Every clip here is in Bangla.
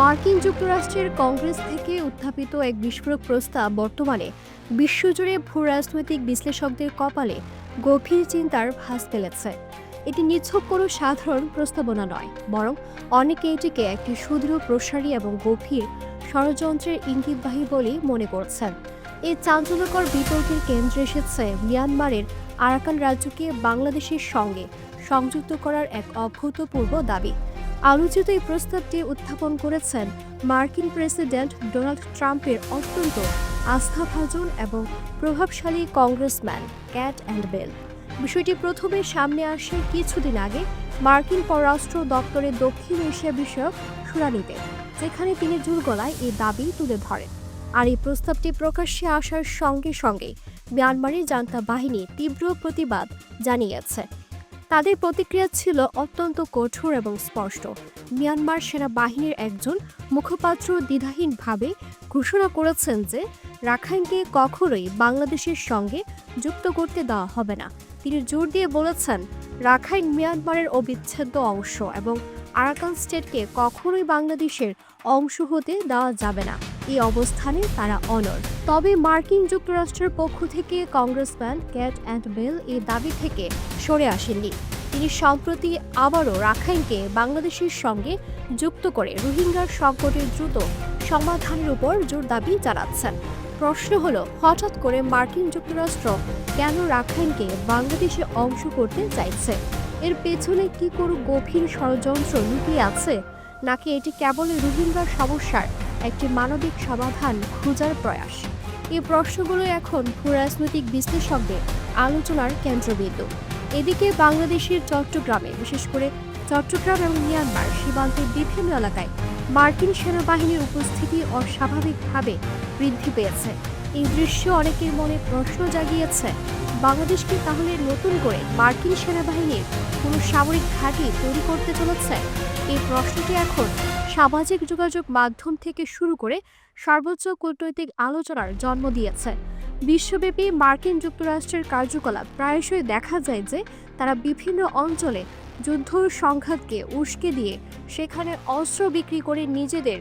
মার্কিন যুক্তরাষ্ট্রের কংগ্রেস থেকে উত্থাপিত এক বিস্ফোরক প্রস্তাব বর্তমানে বিশ্বজুড়ে ভূ রাজনৈতিক বিশ্লেষকদের কপালে গভীর চিন্তার ভাস ফেলেছে। এটি নিছক কোনো সাধারণ প্রস্তাবনা নয়, বরং অনেকে এটিকে একটি সুদৃঢ়, প্রসারী এবং গভীর ষড়যন্ত্রের ইঙ্গিতবাহী বলেই মনে করছেন। এই চাঞ্চল্যকর বিতর্কের কেন্দ্রে এসেছে মিয়ানমারের আরাকান রাজ্যকে বাংলাদেশের সঙ্গে সংযুক্ত করার এক অভূতপূর্ব দাবি। আলোচিত এই প্রস্তাবটি উত্থাপন করেছেন মার্কিন প্রেসিডেন্ট ডোনাল্ড ট্রাম্পের অত্যন্ত আস্থাভাজন এবং প্রভাবশালী কংগ্রেসম্যান ক্যাট অ্যান্ড বেল। বিষয়টি প্রথমে সামনে আসে কিছুদিন আগে মার্কিন পররাষ্ট্র দপ্তরের দক্ষিণ এশিয়া বিষয়ক শুনানিতে, যেখানে তিনি জোর গলায় এই দাবি তুলে ধরেন। আর এই প্রস্তাবটি প্রকাশ্যে আসার সঙ্গে সঙ্গে মিয়ানমারের জান্তা বাহিনী তীব্র প্রতিবাদ জানিয়েছে। তাদের প্রতিক্রিয়া ছিল অত্যন্ত কঠোর এবং স্পষ্ট। মিয়ানমার সেনাবাহিনীর একজন মুখপাত্র দ্বিধাহীনভাবে ঘোষণা করেছেন যে রাখাইনকে কখনোই বাংলাদেশের সঙ্গে যুক্ত করতে দেওয়া হবে না। তিনি জোর দিয়ে বলেছেন, রাখাইন মিয়ানমারের অবিচ্ছেদ্য অংশ এবং আরাকান স্টেটকে কখনোই বাংলাদেশের অংশ হতে দেওয়া যাবে না। এই অবস্থানে তারা অনর। তবে মার্কিন যুক্তরাষ্ট্রের পক্ষ থেকে কংগ্রেসম্যান ক্যাট অ্যান্ড বেল এই দাবি থেকে সরে আসেননি। তিনি সম্প্রতি আবারও রাখাইনকে বাংলাদেশের সঙ্গে যুক্ত করে রোহিঙ্গার সংকটের দ্রুত সমাধানের উপর জোর দাবি জানাচ্ছেন। প্রশ্ন হলো, হঠাৎ করে মার্কিন যুক্তরাষ্ট্র কেন রাখাইনকে বাংলাদেশে অংশ করতে চাইছে? এর পেছনে কি কোনো গভীর ষড়যন্ত্র লুকিয়ে আছে? নাকি এটি কেবল রোহিঙ্গার সমস্যার একটি মানবিক সমাধান খোঁজার প্রয়াস। এই প্রশ্নগুলো এখন ভূরাজনৈতিক বিশ্লেষকদের আলোচনার কেন্দ্রবিন্দু। এদিকে বাংলাদেশের চট্টগ্রামে, বিশেষ করে চট্টগ্রাম এবং মিয়ানমার সীমান্তের বিভিন্ন এলাকায় মার্কিন সেনাবাহিনীর উপস্থিতি অস্বাভাবিকভাবে বৃদ্ধি পেয়েছে। এই দৃশ্য অনেকের মনে প্রশ্ন জাগিয়েছে বাংলাদেশ কি তাহলে নতুন করে মার্কিন সেনাবাহিনীর কোনো সামরিক ঘাঁটি তৈরি করতে চলেছে? এই প্রশ্নটি এখন সামাজিক যোগাযোগ মাধ্যম থেকে শুরু করে সর্বোচ্চ কূটনৈতিক আলোচনার জন্ম দিয়েছে। বিশ্বব্যাপী মার্কিন যুক্তরাষ্ট্রের কার্যকলাপ প্রায়শই দেখা যায় যে তারা বিভিন্ন অঞ্চলে যুদ্ধ সংঘাতকে উস্কে দিয়ে সেখানে অস্ত্র বিক্রি করে নিজেদের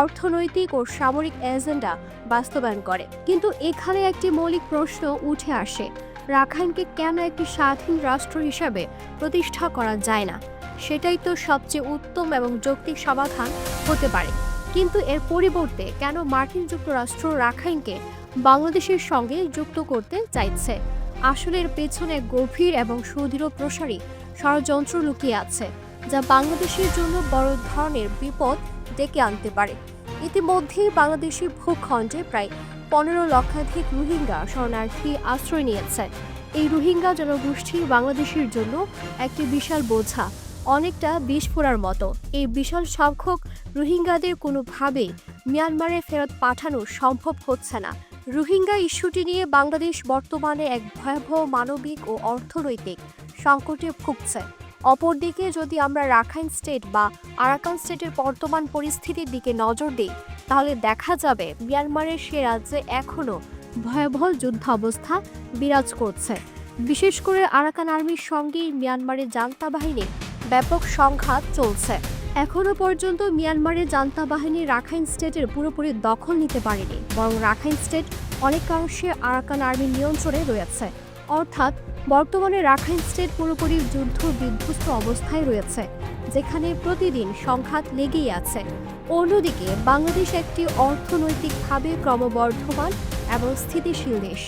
অর্থনৈতিক ও সামরিক এজেন্ডা বাস্তবায়ন করে। কিন্তু এখানে একটি মৌলিক প্রশ্ন উঠে আসে রাখাইনকে কেন একটি স্বাধীন রাষ্ট্র হিসাবে প্রতিষ্ঠা করা যায় না? সেটাই তো সবচেয়ে উত্তম এবং যৌক্তিক সমাধান হতে পারে। কিন্তু এর পরিবর্তে কেন মার্কিন যুক্তরাষ্ট্র রাখাইনকে বাংলাদেশের সঙ্গে যুক্ত করতে চাইছে? আসলে এর পেছনে গভীর এবং সুদৃঢ় প্রসারী ষড়যন্ত্র লুকিয়ে আছে, যা বাংলাদেশের জন্য বড় ধরনের বিপদ ডেকে আনতে পারে। ইতিমধ্যেই বাংলাদেশের ভূখণ্ডে প্রায় পনেরো লক্ষাধিক রোহিঙ্গা শরণার্থী আশ্রয় নিয়েছে এই রোহিঙ্গা জনগোষ্ঠী বাংলাদেশের জন্য একটি বিশাল বোঝা, অনেকটা বিষ ফোড়ার মতো। এই বিশাল সংখ্যক রোহিঙ্গাদের কোনোভাবেই মিয়ানমারে ফেরত পাঠানো সম্ভব হচ্ছে না। রোহিঙ্গা ইস্যুটি নিয়ে বাংলাদেশ বর্তমানে এক ভয়াবহ মানবিক ও অর্থনৈতিক সংকটে ভুগছে। অপরদিকে যদি আমরা রাখাইন স্টেট বা আরাকান স্টেটের বর্তমান পরিস্থিতির দিকে নজর দিই, তাহলে দেখা যাবে মিয়ানমারের সে রাজ্যে এখনও ভয়াবহ যুদ্ধাবস্থা বিরাজ করছে। বিশেষ করে আরাকান আর্মির সঙ্গেই মিয়ানমারের জান্তা বাহিনীর ব্যাপক সংঘাত চলছে। এখনও পর্যন্ত মিয়ানমারের জান্তা বাহিনী রাখাইন স্টেটের পুরোপুরি দখল নিতে পারেনি, বরং রাখাইন স্টেট অনেকাংশে আরাকান আর্মির নিয়ন্ত্রণে রয়েছে। অর্থাৎ বর্তমানে রাখাইন স্টেট পুরোপুরি যুদ্ধ বিধ্বস্ত অবস্থায় রয়েছে, যেখানে প্রতিদিন সংঘাত লেগেই আছে। অন্যদিকে, বাংলাদেশ একটি অর্থনৈতিকভাবে ক্রমবর্ধমান এবং স্থিতিশীল দেশ।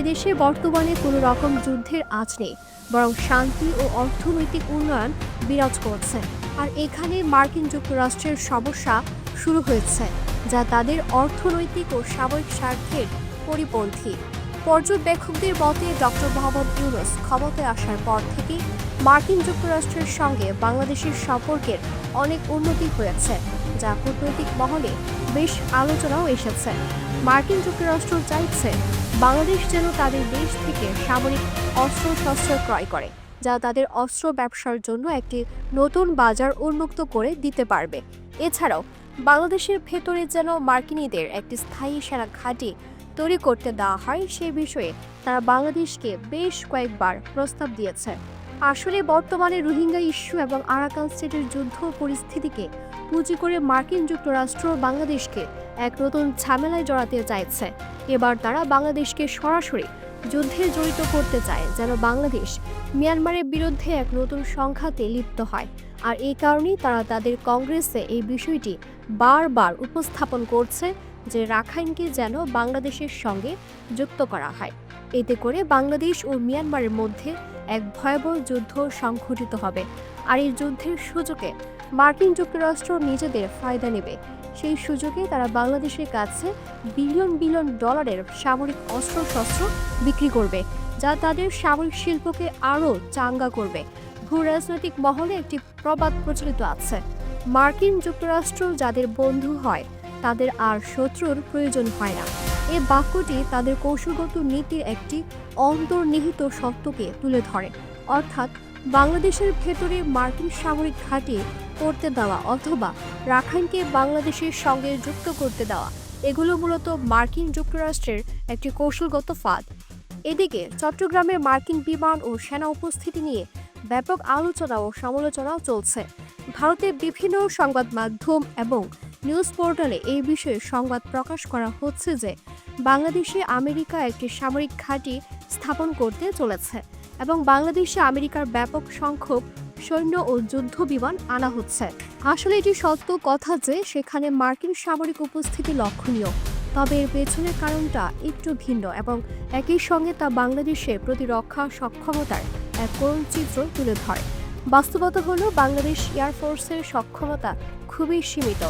এদেশে বর্তমানে কোনো রকম যুদ্ধের আঁচ নেই, বরং শান্তি ও অর্থনৈতিক উন্নয়ন বিরাজ করছে। আর এখানে মার্কিন যুক্তরাষ্ট্রের সমস্যা শুরু হয়েছে, যা তাদের অর্থনৈতিক ও সামরিক স্বার্থের পরিপন্থী। পর্যবেক্ষকদের মতে, ডক্টর মোহাম্মদ ইউনুস ক্ষমতায় আসার পর থেকেই মার্কিন যুক্তরাষ্ট্রের সঙ্গে বাংলাদেশের সম্পর্কের অনেক উন্নতি হয়েছে, যা কূটনৈতিক মহলে বেশ আলোচনাও এসেছে। মার্কিন যুক্তরাষ্ট্র চাইছে বাংলাদেশ যেন তাদের দেশ থেকে সামরিক অস্ত্র শস্ত্র ক্রয় করে, যা তাদের অস্ত্র ব্যবসার জন্য একটি নতুন বাজার উন্মুক্ত করে দিতে পারবে। এছাড়াও, বাংলাদেশের ভেতরে যেন মার্কিনীদের একটি স্থায়ী সেনা ঘাঁটি তৈরি করতে দেওয়া হয় সে বিষয়ে তারা বাংলাদেশকে বেশ কয়েকবার প্রস্তাব দিয়েছে। আসলে বর্তমানে রোহিঙ্গা ইস্যু এবং আরাকান স্টেটের যুদ্ধ পরিস্থিতিকে পুঁজি করে মার্কিন যুক্তরাষ্ট্র বাংলাদেশকে এক নতুন ঝামেলায় জড়াতে চাইছে। এবার তারা বাংলাদেশকে সরাসরি যুদ্ধে জড়িত করতে চায়, যেন বাংলাদেশ মিয়ানমারের বিরুদ্ধে এক নতুন সংঘাতে লিপ্ত হয়। আর এই কারণেই তারা তাদের কংগ্রেসে এই বিষয়টি বারবার উপস্থাপন করছে যে রাখাইনকে যেন বাংলাদেশের সঙ্গে যুক্ত করা হয়। এতে করে বাংলাদেশ ও মিয়ানমারের মধ্যে এক ভয়াবহ যুদ্ধ সংঘটিত হবে। আর এই যুদ্ধের সুযোগে মার্কিন যুক্তরাষ্ট্র নিজেদের ফায়দা নেবে। সেই সুযোগে তারা বাংলাদেশের কাছে বিলিয়ন বিলিয়ন ডলারের সামরিক অস্ত্র শস্ত্র বিক্রি করবে, যা তাদের সামরিক শিল্পকে আরও চাঙ্গা করবে। ভূ রাজনৈতিক মহলে একটি প্রবাদ প্রচলিত আছে। মার্কিন যুক্তরাষ্ট্র যাদের বন্ধু হয় তাদের আর শত্রুর প্রয়োজন হয় না। এই বাক্যটি তাদের কৌশলগত নীতির একটি অন্তর্নিহিত সত্যকে তুলে ধরে। অর্থাৎ বাংলাদেশের ভেতরে মার্কিন সামরিক ঘাঁটি করতে দেওয়া অথবা রাখাইনকে বাংলাদেশের সঙ্গে যুক্ত করতে দেওয়া, এগুলো মূলত মার্কিন যুক্তরাষ্ট্রের একটি কৌশলগত ফাঁদ। এদিকে চট্টগ্রামে মার্কিন বিমান ও সেনা উপস্থিতি নিয়ে ব্যাপক আলোচনা ও সমালোচনাও চলছে। ভারতের বিভিন্ন সংবাদ মাধ্যম এবং নিউজ পোর্টালে এই বিষয়ে সংবাদ প্রকাশ করা হচ্ছে যে, বাংলাদেশে আমেরিকা একটি সামরিক ঘাঁটি স্থাপন করতে চলেছে এবং বাংলাদেশে আমেরিকার ব্যাপক সংখ্যক সৈন্য ও যুদ্ধ বিমান আনা হচ্ছে। আসলে এটি সত্য কথা যে, সেখানে মার্কিন সামরিক উপস্থিতি লক্ষণীয়। তবে এর পেছনের কারণটা একটু ভিন্ন এবং একই সঙ্গে তা বাংলাদেশের প্রতিরক্ষা সক্ষমতার এক করুণ চিত্র তুলে ধরে। বাস্তবতা হলো, বাংলাদেশ এয়ারফোর্সের সক্ষমতা খুবই সীমিত।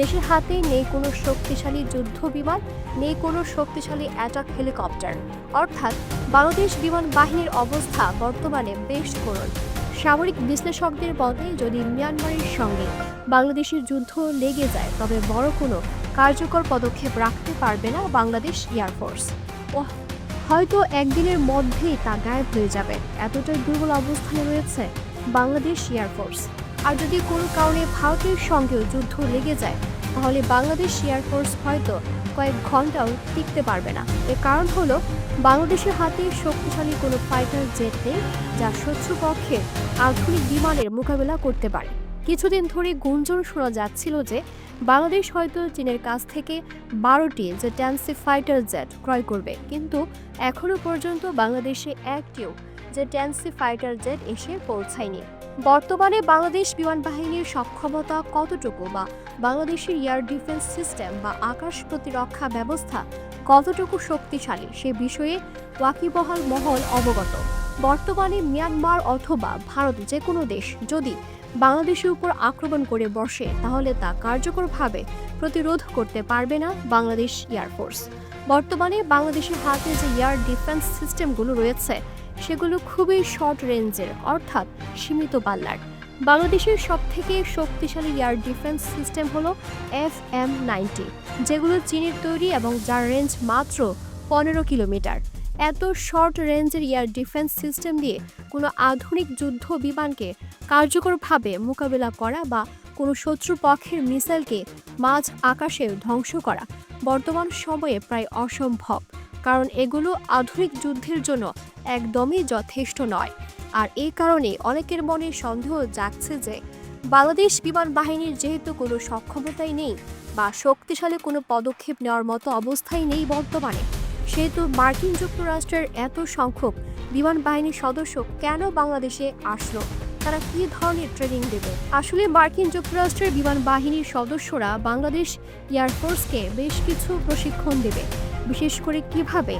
দেশের হাতে নেই কোনো শক্তিশালী যুদ্ধ বিমান, নেই কোনো শক্তিশালী অ্যাটাক হেলিকপ্টার অর্থাৎ বাংলাদেশ বিমান বাহিনীর অবস্থা বর্তমানে বেশ করুণ। সামরিক বিশ্লেষকদের মতে, যদি মিয়ানমারের সঙ্গে বাংলাদেশের যুদ্ধ লেগে যায়, তবে বড় কোনো কার্যকর পদক্ষেপ রাখতে পারবে না বাংলাদেশ এয়ারফোর্স হয়তো একদিনের মধ্যেই তা গায়েব হয়ে যাবে। এতটাই দুর্বল অবস্থানে রয়েছে বাংলাদেশ এয়ারফোর্স আর যদি কোনো কারণে ভারতের সঙ্গেও যুদ্ধ লেগে যায়, তাহলে বাংলাদেশ এয়ারফোর্স হয়তো কয়েক ঘন্টাও টিকতে পারবে না। এর কারণ হলো, বাংলাদেশের হাতে শক্তিশালী কোনো ফাইটার জেট নেই, যা শত্রুপক্ষের আধুনিক বিমানের মোকাবেলা করতে পারে। কিছুদিন ধরে গুঞ্জন শোনা যাচ্ছিল যে, বাংলাদেশ হয়তো চীনের কাছ থেকে বারোটি যে ট্যান্সি ফাইটার জেট ক্রয় করবে। কিন্তু এখনও পর্যন্ত বাংলাদেশে একটিও যে ট্যান্সি ফাইটার জেট এসে পৌঁছায়নি। বর্তমানে বাংলাদেশ বিমান বাহিনীর সক্ষমতা কতটুকু বা বাংলাদেশের এয়ার ডিফেন্স সিস্টেম বা আকাশ প্রতিরক্ষা ব্যবস্থা কতটুকু শক্তিশালী সে বিষয়ে ওয়াকিবহাল মহল অবগত। বর্তমানে মিয়ানমার অথবা ভারত যে কোনো দেশ যদি বাংলাদেশের উপর আক্রমণ করে বসে, তাহলে তা কার্যকরভাবে প্রতিরোধ করতে পারবে না বাংলাদেশ এয়ারফোর্স বর্তমানে বাংলাদেশের হাতে যে এয়ার ডিফেন্স সিস্টেমগুলো রয়েছে সেগুলো খুবই শর্ট রেঞ্জের অর্থাৎ সীমিত পাল্লার। বাংলাদেশের সবথেকে শক্তিশালী এয়ার ডিফেন্স সিস্টেম হলো এফ এম নাইনটি যেগুলো চীনের তৈরি এবং যার রেঞ্জ মাত্র পনেরো কিলোমিটার। এত শর্ট রেঞ্জের এয়ার ডিফেন্স সিস্টেম দিয়ে কোনো আধুনিক যুদ্ধ বিমানকে কার্যকরভাবে মোকাবিলা করা বা কোনো শত্রুপক্ষের মিসাইলকে মাঝ আকাশে ধ্বংস করা বর্তমান সময়ে প্রায় অসম্ভব। কারণ এগুলো আধুনিক যুদ্ধের জন্য একদমই যথেষ্ট নয়। আর এই কারণে অনেকের মনে সন্দেহ জাগছে যে, বাংলাদেশ বিমান বাহিনীর যেহেতু কোনো সক্ষমতাই নেই বা শক্তিশালী কোনো পদক্ষেপ নেওয়ার মতো অবস্থাই নেই বর্তমানে, সেহেতু মার্কিন যুক্তরাষ্ট্রের এত সংখ্যক বিমান বাহিনীর সদস্য কেন বাংলাদেশে আসলো? তারা কী ধরনের ট্রেনিং দেবে? আসলে মার্কিন যুক্তরাষ্ট্রের বিমান বাহিনীর সদস্যরা বাংলাদেশ এয়ারফোর্সকে বেশ কিছু প্রশিক্ষণ দেবে। বিশেষ করে কীভাবে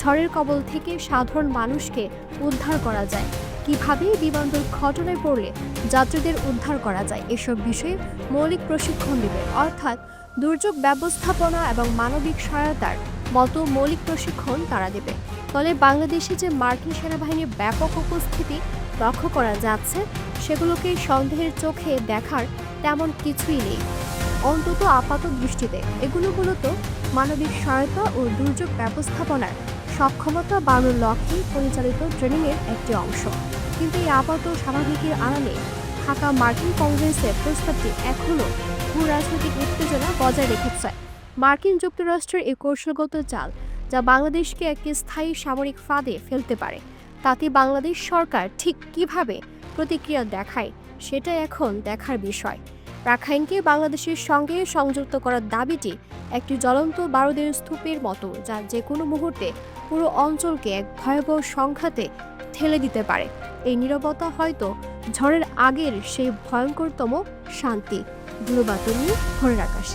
ঝড়ের কবল থেকে সাধারণ মানুষকে উদ্ধার করা যায়, কীভাবে বিমান দুর্ঘটনায় পড়লে যাত্রীদের উদ্ধার করা যায়, এসব বিষয়ে মৌলিক প্রশিক্ষণ দেবে। অর্থাৎ দুর্যোগ ব্যবস্থাপনা এবং মানবিক সহায়তার মতো মৌলিক প্রশিক্ষণ তারা দেবে। ফলে বাংলাদেশে যে মার্কিন সেনাবাহিনীর ব্যাপক উপস্থিতি লক্ষ্য করা যাচ্ছে, সেগুলোকে সন্দেহের চোখে দেখার তেমন কিছুই নেই। অন্তত আপাত দৃষ্টিতে এগুলো মূলত মানবিক সহায়তা ও দুর্যোগ ব্যবস্থাপনার সক্ষমতা বাড়ানোর লক্ষ্যে পরিচালিত ট্রেনিংয়ের একটি অংশ। কিন্তু এই আপাত স্বাভাবিকের আড়ালে থাকা মার্কিন কংগ্রেসের প্রস্তাবটি এখনও ভূ রাজনৈতিক উত্তেজনা বজায় রেখেছে। মার্কিন যুক্তরাষ্ট্রের এই কৌশলগত চাল যা বাংলাদেশকে একটি স্থায়ী সামরিক ফাঁদে ফেলতে পারে, তাতে বাংলাদেশ সরকার ঠিক কীভাবে প্রতিক্রিয়া দেখায়, সেটা এখন দেখার বিষয়। রাখাইনকে বাংলাদেশের সঙ্গে সংযুক্ত করার দাবিটি একটি জ্বলন্ত বারুদের স্তূপের মতো, যা যে কোনো মুহূর্তে পুরো অঞ্চলকে এক ভয়াবহ সংঘাতে ঠেলে দিতে পারে। এই নিরবতা হয়তো ঝড়ের আগের সেই ভয়ঙ্করতম শান্তি। ধুলোবাতুল নিয়ে ঘরের আকাশ।